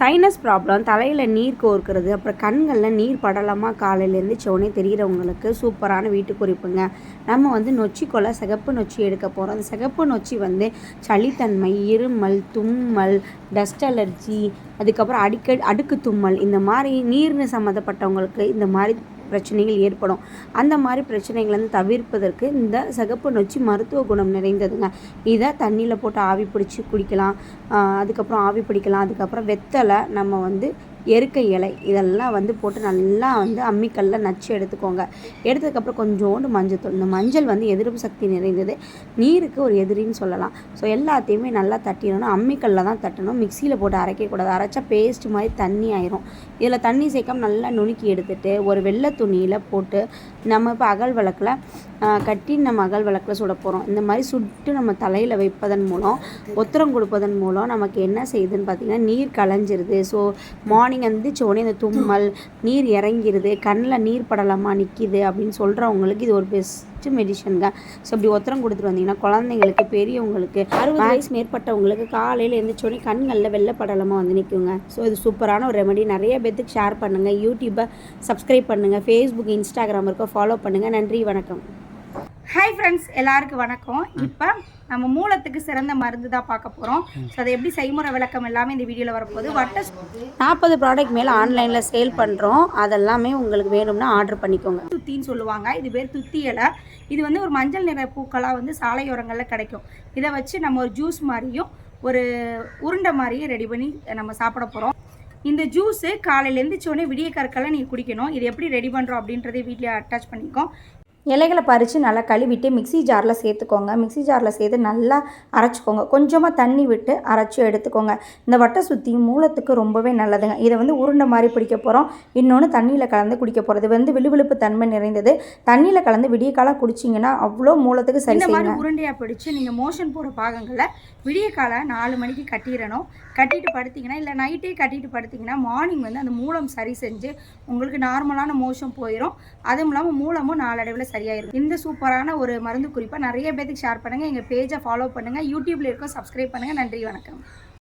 Sinus problem தலையில் நீர் கோர்க்கிறது அப்புறம் கண்களில் நீர் படலமாக காலையில் எழுந்திரிச்சோடனே தெரிகிறவங்களுக்கு சூப்பரான வீட்டு குறிப்புங்க நம்ம வந்து நொச்சிக்கொலை சிகப்பு நொச்சி எடுக்க போகிறோம் அந்த சிகப்பு நொச்சி வந்து சளித்தன்மை இருமல் தும்மல் டஸ்ட் அலர்ஜி அதுக்கப்புறம் அடிக்க அடுக்கு தும்மல் இந்த மாதிரி நீர்னு சம்மந்தப்பட்டவங்களுக்கு இந்த மாதிரி பிரச்சனைகள் ஏற்படும். அந்த மாதிரி பிரச்சனைகளை வந்து தவிர்ப்பதற்கு இந்த சிகப்பு நொச்சி மருத்துவ குணம் நிறைந்ததுங்க. இதை தண்ணியில் போட்டு ஆவி பிடிச்சி குடிக்கலாம். அதுக்கப்புறம் ஆவி பிடிக்கலாம். அதுக்கப்புறம் வெத்தலை நம்ம வந்து எருக்கை இலை இதெல்லாம் வந்து போட்டு நல்லா வந்து அம்மிக்கல்ல நச்சு எடுத்துக்கோங்க. எடுத்ததுக்கப்புறம் கொஞ்சோண்டு மஞ்சள் இந்த மஞ்சள் வந்து எதிர்ப்பு சக்தி நிறைந்தது. நீருக்கு ஒரு எதிரின்னு சொல்லலாம். ஸோ எல்லாத்தையுமே நல்லா தட்டிடணும். அம்மிக்கல்ல தான் தட்டணும். மிக்சியில் போட்டு அரைக்கக்கூடாது அரைச்சா பேஸ்ட் மாதிரி தண்ணி ஆயிரும். இதில் தண்ணி சேர்க்காம நல்லா நுணுக்கி எடுத்துட்டு ஒரு வெள்ளை துணியில் போட்டு நம்ம இப்போ அகல் விளக்கில் கட்டி நம்ம அகல் விளக்கில் சுட போகிறோம் இந்த மாதிரி சுட்டு நம்ம தலையில் வைப்பதன் மூலம் ஒத்திரம் கொடுப்பதன் மூலம் நமக்கு என்ன செய்யுதுன்னு பார்த்திங்கன்னா நீர் கலைஞ்சிருது. ஸோ மார்னிங் எந்திரிச்ச உடனே இந்த தும்மல் நீர் இறங்கிருது கண்ணில் நீர் படலமாக நிற்கிது அப்படின்னு சொல்கிறவங்களுக்கு இது ஒரு பெஸ்ட்டு மெடிஷனுங்க ஸோ இப்படி ஒத்தரம் கொடுத்துட்டு வந்தீங்கன்னா குழந்தைங்களுக்கு பெரியவங்களுக்கு அறுபது வயசு மேற்பட்டவங்களுக்கு காலையில் எழுந்திரிச்ச உடனே கண்களில் வெள்ளை படலமாக வந்து நிற்குங்க ஸோ இது சூப்பரான ஒரு ரெமெடி நிறைய பேத்துக்கு ஷேர் பண்ணுங்கள் யூடியூப்பை சப்ஸ்கிரைப் பண்ணுங்கள் ஃபேஸ்புக் இன்ஸ்டாகிராம் இருக்கோ ஃபாலோ பண்ணுங்கள் நன்றி வணக்கம். ஹாய் ஃப்ரெண்ட்ஸ் எல்லாருக்கும் வணக்கம். இப்போ நம்ம மூலத்துக்கு சிறந்த மருந்து தான் பார்க்க போகிறோம் ஸோ அதை எப்படி செய்முறை விளக்கம் எல்லாமே இந்த வீடியோவில் வரப்போகுது. வட்ட நாற்பது ப்ராடக்ட் மேலே ஆன்லைனில் சேல் பண்ணுறோம் அதெல்லாமே உங்களுக்கு வேணும்னா ஆர்டர் பண்ணிக்கோங்க. துத்தின்னு சொல்லுவாங்க. இது பேர் துத்தி இலை. இது வந்து ஒரு மஞ்சள் நிற பூக்களாக வந்து சாலையோரங்களில் கிடைக்கும். இதை வச்சு நம்ம ஒரு ஜூஸ் மாதிரியும் ஒரு உருண்டை மாதிரியும் ரெடி பண்ணி நம்ம சாப்பிட போகிறோம் இந்த ஜூஸு காலையில் எழுந்திரிச்சோடனே விடிய கற்களை நீங்கள் குடிக்கணும். இது எப்படி ரெடி பண்ணுறோம் அப்படின்றதை வீட்டில் அட்டாச் பண்ணிக்கோம். இலைகளை பறித்து நல்லா கழுவிட்டு மிக்ஸி ஜாரில் சேர்த்துக்கோங்க. மிக்ஸி ஜாரில் சேர்த்து நல்லா அரைச்சிக்கோங்க. கொஞ்சமாக தண்ணி விட்டு அரைச்சி எடுத்துக்கோங்க. இந்த வட்டை சுற்றி மூலத்துக்கு ரொம்பவே நல்லதுங்க. இதை வந்து உருண்டை மாதிரி பிடிக்க போகிறோம் இன்னொன்று தண்ணியில் கலந்து குடிக்க போகிறது வந்து விழுவிழுப்பு தன்மை நிறைந்தது. தண்ணியில் கலந்து விடிய காலம் குடிச்சிங்கன்னா அவ்வளோ மூலத்துக்கு சரி மாதிரி உருண்டையாக பிடிச்சு நீங்கள் மோஷன் போகிற பாகங்களை விடிய நாலு மணிக்கு கட்டிடணும். கட்டிட்டு படுத்தீங்கன்னா இல்லை நைட்டே கட்டிட்டு படுத்தீங்கன்னா மார்னிங் வந்து அந்த மூலம் சரி செஞ்சு உங்களுக்கு நார்மலான மோஷன் போயிடும் அதுவும் இல்லாமல் மூலமும் நாளடைவில் சரியாயிரும் இந்த சூப்பரான ஒரு மருந்து குறிப்பாக நிறைய பேத்துக்கு ஷேர் பண்ணுங்கள் எங்கள் பேஜை ஃபாலோ பண்ணுங்கள் யூடியூப்ல இருக்கும். சப்ஸ்கிரைப் பண்ணுங்கள் நன்றி வணக்கம்.